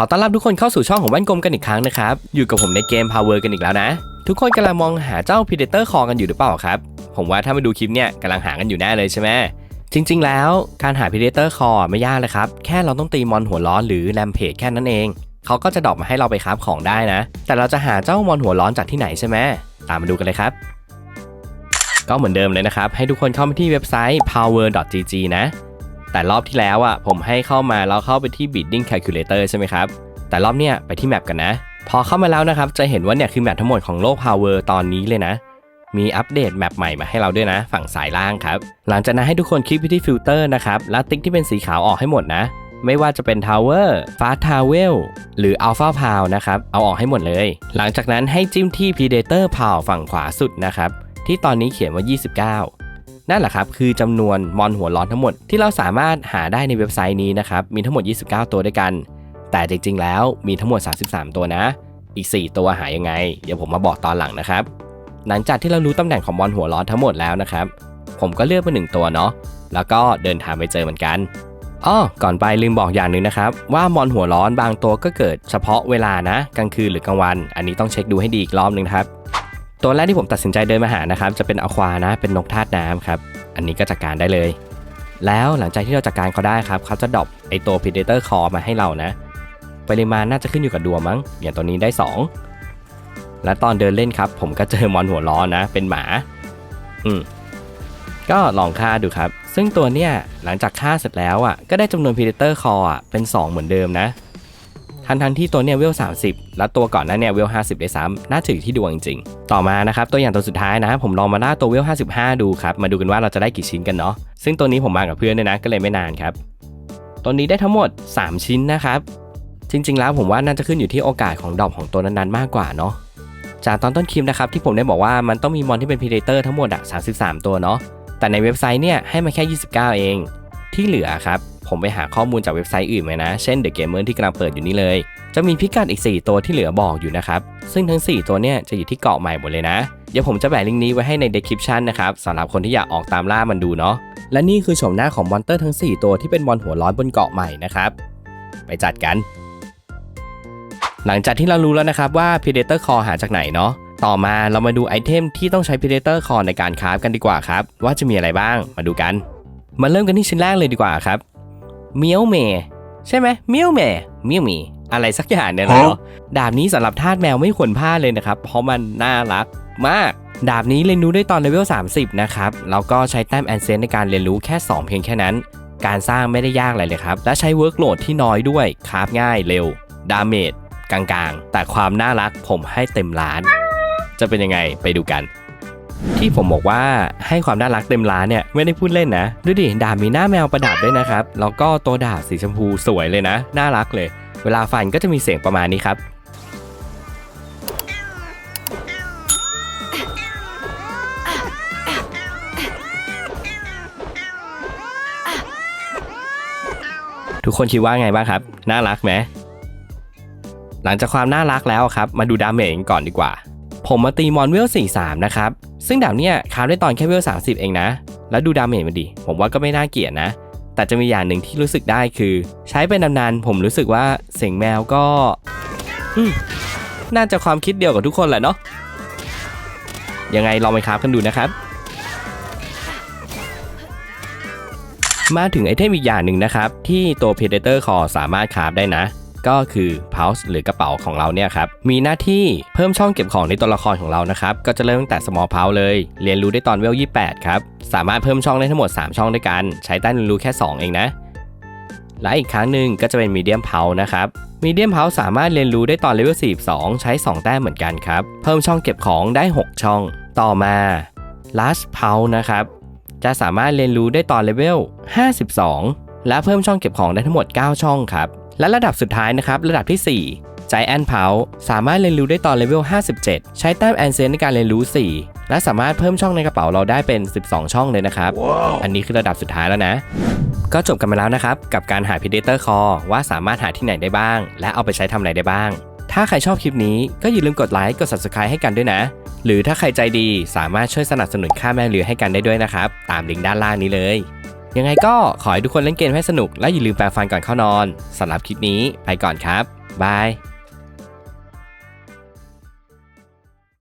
ขอต้อนรับทุกคนเข้าสู่ช่องของแว่นกลมกันอีกครั้งนะครับ อยู่กับผมในเกม Power กันอีกแล้วนะ ทุกคนกำลังมองหาเจ้า Predator Call กันอยู่หรือเปล่าครับ ผมว่าถ้ามาดูคลิปเนี่ยกำลังหากันอยู่แน่เลยใช่ไหมจริง ๆ แล้วการหา Predator Call ไม่ยากเลยครับ แค่เราต้องตีมอนหัวร้อนหรือ Rampage แค่นั้นเอง เขาก็จะดรอปมาให้เราไปคราฟของได้นะ แต่เราจะหาเจ้ามอนหัวร้อนจากที่ไหนใช่ไหมตามมาดูกันเลยครับ ก็เหมือนเดิมเลยนะครับให้ทุกคนเข้ามาที่เว็บไซต์ power.gg นะ แต่รอบที่แล้วอะผมให้เข้ามาแล้วเข้าไปที่ bidding calculator ใช่ไหมครับ แต่รอบเนี้ยไปที่แมปกันนะ พอเข้ามาแล้วนะครับ จะเห็นว่าเนี่ยคือแมปทั้งหมดของโลก Power ตอนนี้เลยนะ มีอัปเดตแมปใหม่มาให้เราด้วยนะ ฝั่งสายล่างครับ หลังจากนั้นให้ทุกคนคลิกไปที่ฟิลเตอร์นะครับแล้วติ๊กที่เป็นสีขาวออกให้หมดนะ ไม่ว่าจะเป็น Tower Fast Tower หรือ Alpha p o w นะครับเอาออกให้หมดเลย หลังจากนั้นให้จิ้มที่ Predator p o w ฝั่งขวาสุดนะครับที่ตอนนี้เขียนว่า 29 นั่นแหละครับคือจำนวนมอนหัวร้อนทั้งหมดที่เราสามารถหาได้ในเว็บไซต์นี้นะครับมีทั้งหมด 29 ตัวด้วยกัน แต่จริงๆ แล้วมีทั้งหมด 33 ตัวนะ อีก 4 ตัวหายยังไง เดี๋ยวผมมาบอกตอนหลังนะครับ หลังจากที่เรารู้ตำแหน่งของมอนหัวร้อนทั้งหมดแล้วนะครับ ผมก็เลือกไปหนึ่งตัวเนาะแล้วก็เดินทางไปเจอเหมือนกันอ้อก่อนไปลืมบอกอย่างหนึ่งนะครับ ว่ามอนหัวร้อนบางตัวก็เกิดเฉพาะเวลานะ กลางคืนหรือกลางวัน อันนี้ต้องเช็คดูให้ดีอีกรอบหนึ่งครับ ตัวแรกที่ผมตัดสินใจเดินมาหานะครับ จะเป็นอควานะ เป็นนกธาตุน้ำครับ อันนี้ก็จัดการได้เลย แล้วหลังจากที่เราจัดการเขาได้ครับเขาจะดรอปไอตัว Predator Core มาให้เรานะ ปริมาณน่าจะขึ้นอยู่กับดวงมั้ง อย่างตัวนี้ได้ 2 และตอนเดินเล่นครับ ผมก็เจอมอนหัวล้อนะ เป็นหมา อืมก็ลองฆ่าดูครับ ซึ่งตัวเนี้ยหลังจากฆ่าเสร็จแล้วอะ ก็ได้จำนวน Predator Core อะเป็น 2 เหมือนเดิมนะ ทันทันที่ตัวเนี้ยเวล 30 แล้วตัวก่อนหนั้นเนี่ยเวล 50ได้ซ้ำน่าถือที่ดวงจริงๆต่อมานะครับตัวอย่างตัวสุดท้ายนะผมลองมาล่าตัวเวล 55 ดูครับ มาดูกันว่าเราจะได้กี่ชิ้นกันเนาะซึ่งตัวนี้ผมมากับเพื่อนด้วยนะก็เลยไม่นานครับตัวนี้ได้ทั้งหมด 3 ชิ้นนะครับจริง ๆ แล้วผมว่าน่าจะขึ้นอยู่ที่โอกาสของดอกของตัวนั้นๆมากกว่าเนาะจากตอนต้นคลิปนะครับที่ผมได้บอกว่ามันต้องมีมอนที่เป็น Predator ทั้งหมดอะ33 ตัวเนาะแต่ในเว็บไซต์เนี่ยให้มาแค่ 29 เอง ที่เหลือครับ ผมไปหาข้อมูลจากเว็บไซต์อื่นมานะ เช่น The Gamer ที่กำลังเปิดอยู่นี่เลย จะมีพิกัดอีก 4 ตัวที่เหลือบอกอยู่นะครับ ซึ่งทั้ง 4 ตัวเนี่ยจะอยู่ที่เกาะใหม่หมดเลยนะ เดี๋ยวผมจะแปะลิงก์นี้ไว้ให้ใน description นะครับสำหรับคนที่อยากออกตามล่ามันดูเนาะ และนี่คือโฉมหน้าของมอนเตอร์ทั้ง 4 ตัวที่เป็นมอนหัวร้อนบนเกาะใหม่นะครับ ไปจัดกัน หลังจากที่เรารู้แล้วนะครับว่า Predator Core หาจากไหนเนาะ ต่อมาเรามาดูไอเทมที่ต้องใช้ Predator Core ในการคราฟกันดีกว่าครับ ว่าจะมีอะไรบ้าง มาดูกัน มาเริ่มกันที่ชิ้นแรกเลยดีกว่าครับ เมียวเมใช่ไหมเมียวเมเมียวมีอะไรสักอย่างเนี่ยแหละเนาะดาบนี้สำหรับทาสแมวไม่ควรพลาดเลยนะครับ เพราะมันน่ารักมาก ดาบนี้เรียนรู้ได้ตอนเลเวล 30 นะครับแล้วก็ใช้แต้มแอนเซนในการเรียนรู้แค่ 2 เพียงแค่นั้น การสร้างไม่ได้ยากอะไรเลยครับ และใช้เวิร์กโหลดที่น้อยด้วยคราฟง่ายเร็ว ดาเมจกลางๆ แต่ความน่ารักผมให้เต็มล้าน จะเป็นยังไงไปดูกัน ที่ผมบอกว่าให้ความน่ารักเต็มร้านเนี่ยไม่ได้พูดเล่นนะดูดิดาบมีหน้าแมวประดับด้วยนะครับ แล้วก็ตัวดาบสีชมพูสวยเลยนะ น่ารักเลย เวลาฟันก็จะมีเสียงประมาณนี้ครับทุกคนคิดว่าไงบ้างครับ น่ารักไหมหลังจากความน่ารักแล้วครับ มาดูดาเมจกันก่อนดีกว่า ผมมาตีมอนเวล 43 นะครับ ซึ่งดาบเนี่ยคราฟได้ตอนแค่เวล30เองนะ แล้วดูดาเมจมันดิ ผมว่าก็ไม่น่าเกลียดนะ แต่จะมีอย่างหนึ่งที่รู้สึกได้คือ ใช้เป็นนานๆผมรู้สึกว่าเสียงแมวก็ อืมน่าจะความคิดเดียวกับทุกคนแหละเนาะ ยังไงลองไปคราฟกันดูนะครับ มาถึงไอเทมอีกอย่างหนึ่งนะครับ ที่ตัว Predator Core สามารถคราฟได้นะ ก็คือ Pouch หรือกระเป๋าของเราเนี่ยครับมีหน้าที่เพิ่มช่องเก็บของในตัวละครของเรานะครับก็จะเริ่มตั้งแต่ Small Pouch เลย เรียนรู้ได้ตอนเวล 28 ครับ สามารถเพิ่มช่องได้ทั้งหมด 3 ช่องด้วยกัน ใช้แต้เรียนรู้แค่ 2 เองนะ และอีกครั้งหนึ่งก็จะเป็น Medium Pouch นะครับ Medium Pouch สามารถเรียนรู้ได้ตอนเลเวล 42 ใช้ 2 แต้มเหมือนกันครับ เพิ่มช่องเก็บของได้ 6 ช่อง ต่อมา Large Pouch นะครับ จะสามารถเรียนรู้ได้ตอนเลเวล 52 และเพิ่มช่องเก็บของได้ทั้งหมด 9 ช่องครับ และระดับสุดท้ายนะครับ ระดับที่ 4 Giant p o u สามารถเรียนรู้ได้ตอนเลเวล 57 ใช้แต้มแอนเซนในการเรียนรู้ 4 และสามารถเพิ่มช่องในกระเป๋าเราได้เป็น 12 ช่องเลยนะครับอันนี้คือระดับสุดท้ายแล้วนะ ก็จบกันไปแล้วนะครับ กับการหา Predator Core ว่าสามารถหาที่ไหนได้บ้าง และเอาไปใช้ทำอะไรได้บ้าง ถ้าใครชอบคลิปนี้ก็อย่าลืมกดไลค์กด Subscribe ให้กันด้วยนะ หรือถ้าใครใจดีสามารถช่วยสนับสนุนค่าแม่เรือให้กันได้ด้วยนะครับ ตามลิงก์ด้านล่างนี้เลย ยังไงก็ขอให้ทุกคนเล่นเกมให้สนุกและอย่าลืมแปรงฟันก่อนเข้านอนสำหรับคลิปนี้ไปก่อนครับบาย